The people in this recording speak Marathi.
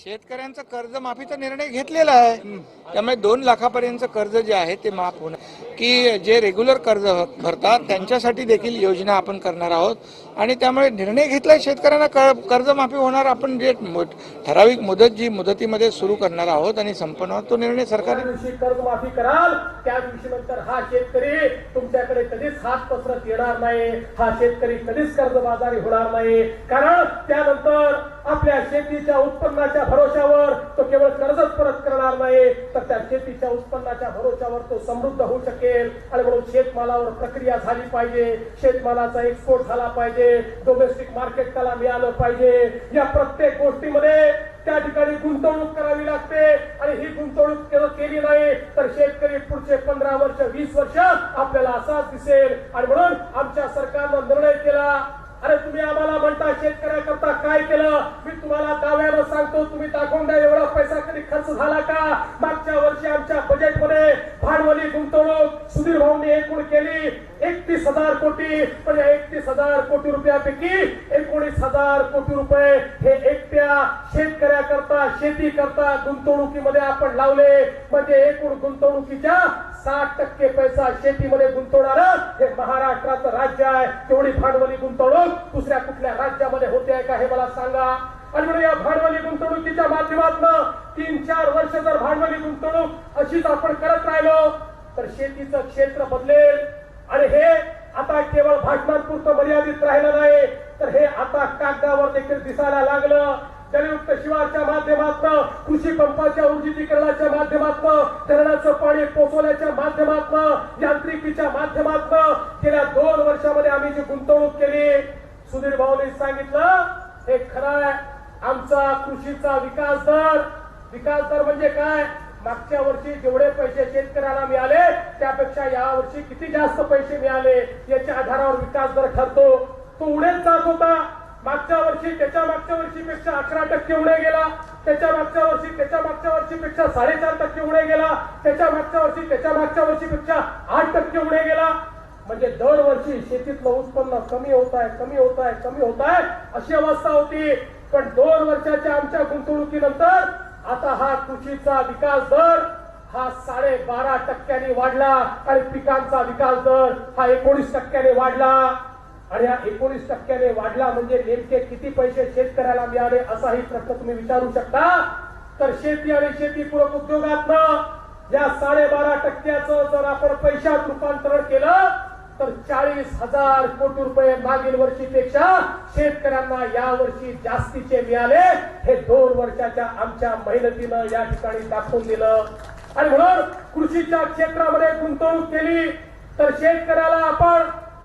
शेतकऱ्यांचं कर्जमाफीचा निर्णय घेतलेला आहे. त्यामुळे दोन लाखापर्यंत कर्ज जे आहे ते माफ होणार. की जे रेग्युलर कर्ज भरतात त्यांच्यासाठी देखील योजना आपण करणार आहोत. आणि त्यामुळे निर्णय घेतलाय शेतकऱ्यांना कर- कर्जमाफी होणार आपण जे ठराविक मुदत जी मुदतीमध्ये सुरू करणार आहोत आणि संपणार तो निर्णय सरकार कर्जमाफी कराल त्या दिवशी नंतर हा शेतकरी तुमच्याकडे कधीच हात पसरत येणार नाही. हा शेतकरी कधीच कर्जबाजारी होणार नाही. कारण त्यानंतर आपल्या शेतीच्या उत्पन्नाच्या भरोशावर तो केवळ कर्जच परत करणार नाही. तर त्या शेतीच्या उत्पन्नाच्या भरोशावर तो समृद्ध होऊ शकेल. आणि म्हणून शेतमालावर प्रक्रिया झाली पाहिजे. शेतमालाचा एक्सपोर्ट झाला पाहिजे. डोमेस्टिक मार्केट त्याला मिळालं पाहिजे. या प्रत्येक गोष्टीमध्ये त्या ठिकाणी गुंतवणूक करावी लागते. आणि ही गुंतवणूक केली नाही तर शेतकरी पुढचे पंधरा वर्ष वीस वर्ष आपल्याला असाच दिसेल. आणि म्हणून आमच्या सरकारनं निर्णय केला अरे तुम्ही आम्हाला म्हणता शेतकऱ्याकरता काय केलं? मी तुम्हाला दाव्यानं सांगतो तुम्ही दाखवून द्या एवढा पैसा कधी खर्च झाला का? मागच्या वर्षी आमच्या बजेटमध्ये भांडवली गुंतवणूक सुधीर भाऊंनी एकूण केली एकतीस हजार कोटी. पण या एकतीस हजार कोटी रुपयापैकी एकोणीस हजार कोटी रुपये हे एकट्या शेतकऱ्याकरता शेती करता गुंतवणुकीमध्ये आपण लावले. म्हणजे एकूण गुंतवणुकीच्या साठ टक्के पैसा शेतीमध्ये गुंतवणार हे महाराष्ट्राचं राज्य आहे. तेवढी भांडवली गुंतवणूक दुसऱ्या कुठल्या राज्यामध्ये होते आहे का हे मला सांगा. आणि म्हणून या भांडवली गुंतवणुकीच्या माध्यमातून तीन चार वर्ष जर भांडवली गुंतवणूक अशीच आपण करत राहिलो तर शेतीचं क्षेत्र बदलेल. आणि हे आता केवळ भाषणांपुरतं मर्यादित राहिलं नाही तर हे आता कागदावर देखील दिसायला लागलं. जलयुक्त शिवारच्या माध्यमातून कृषी पंपाच्या ऊर्जितीकरणाच्या माध्यमातून धरणाचं पाणी पोचवण्याच्या माध्यमातून यांत्रिकीच्या माध्यमातून गेल्या दोन वर्षामध्ये आम्ही जी गुंतवणूक केली सुधीर भाऊने सांगितलं हे खरं आहे. आमचा कृषीचा विकास दर विकास दर म्हणजे काय? मागच्या वर्षी जेवढे पैसे शेतकऱ्याला मिळाले त्यापेक्षा या वर्षी किती जास्त पैसे मिळाले याच्या आधारावर विकास दर ठरतो. तो उडेल जात होता. मागच्या वर्षी त्याच्या मागच्या वर्षीपेक्षा अकरा टक्के उडे गेला. त्याच्या मागच्या वर्षी त्याच्या मागच्या वर्षीपेक्षा साडेचार टक्के उडे गेला. त्याच्या मागच्या वर्षी त्याच्या मागच्या वर्षीपेक्षा आठ टक्के उडे गेला. म्हणजे दरवर्षी शेतीतलं उत्पन्न कमी होत आहे कमी होत आहे कमी होत आहे अशी अवस्था होती. पण दोन वर्षाच्या आमच्या गुंतवणुकीनंतर आता हा कृषीचा विकास दर हा साडे बारा टक्क्यांनी वाढला आणि पिकांचा विकास दर हा एकोणीस टक्क्याने वाढला. आणि हा एकोणीस टक्क्याने वाढला म्हणजे नेमके किती पैसे शेतकऱ्याला मिळाले असाही प्रश्न तुम्ही विचारू शकता. तर शेती आणि शेतीपूरक उद्योगातनं या साडेबारा टक्क्याचं जर आपण पैशात रूपांतरण केलं तर चाळीस हजार कोटी रुपये मागील वर्षीपेक्षा शेतकऱ्यांना या वर्षी जास्तीचे मिळाले. हे दोन वर्षाच्या आमच्या मेहनतीनं या ठिकाणी दाखवून दिलं. आणि म्हणून कृषीच्या क्षेत्रामध्ये गुंतवणूक केली तर शेतकऱ्याला आपण